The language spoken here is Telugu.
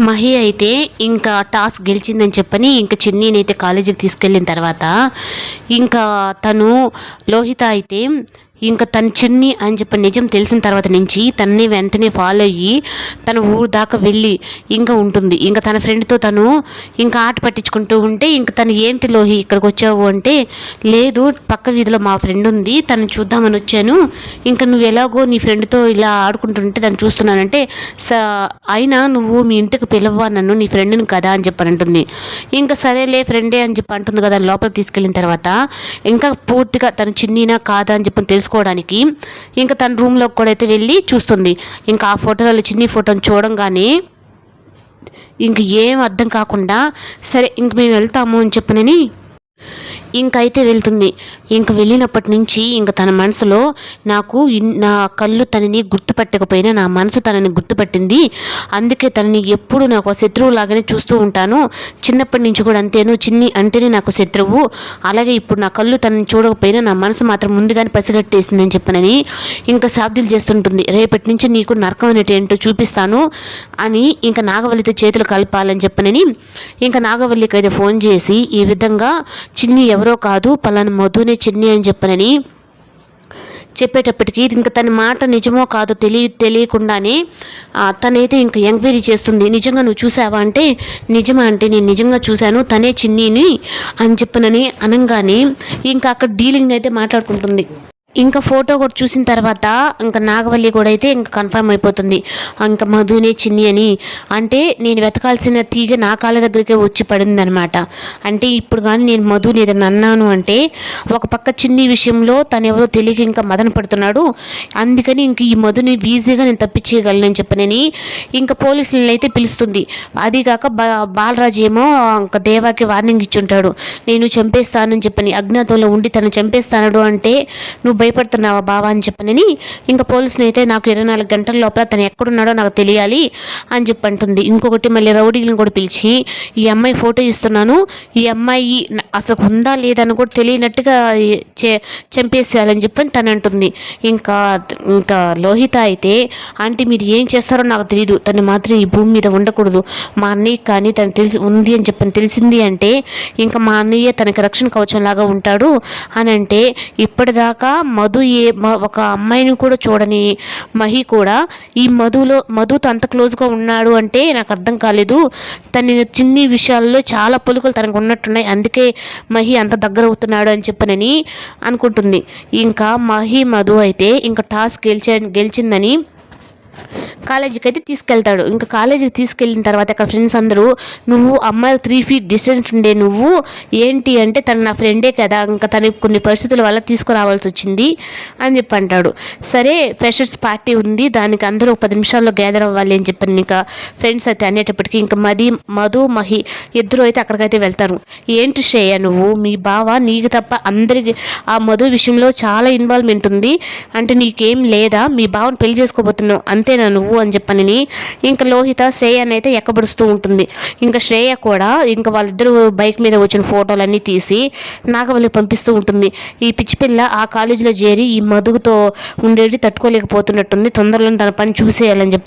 మహి అయితే ఇంకా టాస్క్ గెలిచిందని చెప్పని ఇంకా చిన్నీని కాలేజీకి తీసుకెళ్ళిన తర్వాత ఇంకా తను లోహిత అయితే ఇంకా తన చిన్ని అని చెప్పి నిజం తెలిసిన తర్వాత నుంచి తనని వెంటనే ఫాలో అయ్యి తన ఊరు దాకా వెళ్ళి ఇంకా ఉంటుంది. ఇంకా తన ఫ్రెండ్తో తను ఇంకా ఆట పట్టించుకుంటూ ఉంటే ఇంకా తను ఏంటి లోహి ఇక్కడికి వచ్చావు అంటే లేదు పక్క వీధిలో మా ఫ్రెండ్ ఉంది తను చూద్దామని వచ్చాను. ఇంకా నువ్వు ఎలాగో నీ ఫ్రెండ్తో ఇలా ఆడుకుంటుంటే దాన్ని చూస్తున్నానంటే స అయినా నువ్వు మీ ఇంటికి పిలవ్వా నన్ను నీ ఫ్రెండ్ని కదా అని చెప్పని అంటుంది. ఇంకా సరేలే ఫ్రెండే అని చెప్పి అంటుంది కదా లోపలికి తీసుకెళ్ళిన తర్వాత ఇంకా పూర్తిగా తన చిన్నీనా కాదా అని చెప్పి తెలుసుకోవడానికి ఇంకా తన రూమ్లోకి కూడా అయితే వెళ్ళి చూస్తుంది. ఇంకా ఆ ఫోటోలలో చిన్ని ఫోటోని చూడంగానే ఇంక ఏం అర్థం కాకుండా సరే ఇంక మేము వెళ్తాము అని చెప్పనని ఇంకైతే వెళ్తుంది. ఇంక వెళ్ళినప్పటి నుంచి ఇంక తన మనసులో నాకు నా కళ్ళు తనని గుర్తుపట్టకపోయినా నా మనసు తనని గుర్తుపట్టింది. అందుకే తనని ఎప్పుడు నాకు ఒక శత్రువు లాగానే చూస్తూ ఉంటాను. చిన్నప్పటి నుంచి కూడా అంతేను. చిన్ని అంటేనే నాకు శత్రువు. అలాగే ఇప్పుడు నా కళ్ళు తనని చూడకపోయినా నా మనసు మాత్రం ముందుగానే పసిగట్టేసిందని చెప్పనని ఇంకా శాబ్దులు చేస్తుంటుంది. రేపటి నుంచి నీకు నరకం అనేటి ఏంటో చూపిస్తాను అని ఇంకా నాగవల్లితో చేతులు కలపాలని చెప్పనని ఇంకా నాగవల్లికి అయితే ఫోన్ చేసి ఈ విధంగా చిన్ని ఎవరు ఎవరో కాదు పలానా మధునే చిన్ని అని చెప్పనని చెప్పేటప్పటికి ఇంకా తన మాట నిజమో కాదో తెలియ తెలియకుండానే ఆ, తనైతే ఇంకా ఎంక్వైరీ చేస్తుంది. నిజంగా నువ్వు చూసావా అంటే నిజమా అంటే నేను నిజంగా చూశాను తనే చిన్నీని అని చెప్పనని అనగానే ఇంకా అక్కడ డీలింగ్ అయితే మాట్లాడుకుంటుంది. ఇంకా ఫోటో కూడా చూసిన తర్వాత ఇంకా నాగవల్లి కూడా అయితే ఇంకా కన్ఫర్మ్ అయిపోతుంది. ఇంకా మధునే చిన్ని అని. అంటే నేను వెతకాల్సిన తీగ నా కాళ్ళ దగ్గరికే వచ్చి పడింది అనమాట అంటే ఇప్పుడు కానీ నేను మధుని ఏదైనా అన్నాను అంటే ఒక పక్క చిన్ని విషయంలో తను ఎవరో తెలియక ఇంకా మదన పడుతున్నాడు. అందుకని ఇంక ఈ మధుని ఈజీగా నేను తప్పించేయగలను చెప్పనని ఇంకా పోలీసులను అయితే పిలుస్తుంది. అదిగాక బా బాలరాజు ఏమో ఇంకా దేవాకి వార్నింగ్ ఇచ్చుంటాడు నేను చంపేస్తానని చెప్పని అజ్ఞాతంలో ఉండి తను చంపేస్తాడు అంటే నువ్వు భయపడుతున్నావా బావా అని చెప్పనని ఇంకా పోలీసుని అయితే నాకు ఇరవై నాలుగు గంటల లోపల తను ఎక్కడున్నాడో నాకు తెలియాలి అని చెప్పి అంటుంది. ఇంకొకటి మళ్ళీ రౌడీలను కూడా పిలిచి ఈ అమ్మాయి ఫోటో ఇస్తున్నాను ఈ అమ్మాయి అసలు ఉందా లేదని కూడా తెలియనట్టుగా చే చంపేసేయాలని చెప్పని తను అంటుంది. ఇంకా ఇంకా లోహిత అయితే ఆంటీ మీరు ఏం చేస్తారో నాకు తెలియదు తను మాత్రం ఈ భూమి మీద ఉండకూడదు. మా అన్నయ్య కానీ తను తెలిసి ఉంది అని చెప్పని తెలిసింది అంటే ఇంకా మా అన్నయ్య తనకి రక్షణ కవచం లాగా ఉంటాడు అని అంటే ఇప్పటిదాకా మధు ఏ ఒక అమ్మాయిని కూడా చూడని మహి కూడా ఈ మధులో మధుతో అంత క్లోజ్గా ఉన్నాడు అంటే నాకు అర్థం కాలేదు. తన చిన్ని విషయాల్లో చాలా పలుకులు తనకు ఉన్నట్టున్నాయి. అందుకే మహి అంత దగ్గర అవుతున్నాడు అని చెప్పనని అనుకుంటుంది. ఇంకా మహి మధు అయితే ఇంకా టాస్క్ గెలిచ గెలిచిందని కాలేజీకి అయితే తీసుకెళ్తాడు. ఇంకా కాలేజీకి తీసుకెళ్ళిన తర్వాత అక్కడ ఫ్రెండ్స్ అందరూ నువ్వు అమ్మాయి త్రీ ఫీట్ డిస్టెన్స్ ఉండే నువ్వు ఏంటి అంటే తను నా ఫ్రెండే కదా ఇంకా తనకి కొన్ని పరిస్థితుల వల్ల తీసుకురావాల్సి వచ్చింది అని చెప్పి అంటాడు సరే ఫ్రెషర్స్ పార్టీ ఉంది దానికి అందరూ ఒక పది నిమిషాల్లో గ్యాదర్ అవ్వాలి అని చెప్పి ఇంకా ఫ్రెండ్స్ అయితే అనేటప్పటికీ ఇంకా మది మధు మహి ఇద్దరు అయితే అక్కడికైతే వెళ్తారు. ఏంటి శ్రేయ నువ్వు? మీ బావ? నీకు తప్ప అందరికి ఆ మధు విషయంలో చాలా ఇన్వాల్వ్మెంట్ ఉంది. అంటే నీకేం లేదా? మీ బావని పెళ్ళి చేసుకోబోతున్నావు. అంతేనా నువ్వు? అని చెప్పని ఇంకా లోహిత శ్రేయని అయితే ఎక్కబడుస్తూ ఉంటుంది. ఇంకా శ్రేయ కూడా ఇంకా వాళ్ళిద్దరూ బైక్ మీద వచ్చిన ఫోటోలన్నీ తీసి నాగవల్లి పంపిస్తూ ఉంటుంది. ఈ పిచ్చి పిల్ల ఆ కాలేజీలో చేరి ఈ మధుగుతో ఉండేది తట్టుకోలేకపోతున్నట్టుంది. తొందరలో తన పని చూసేయాలని చెప్పి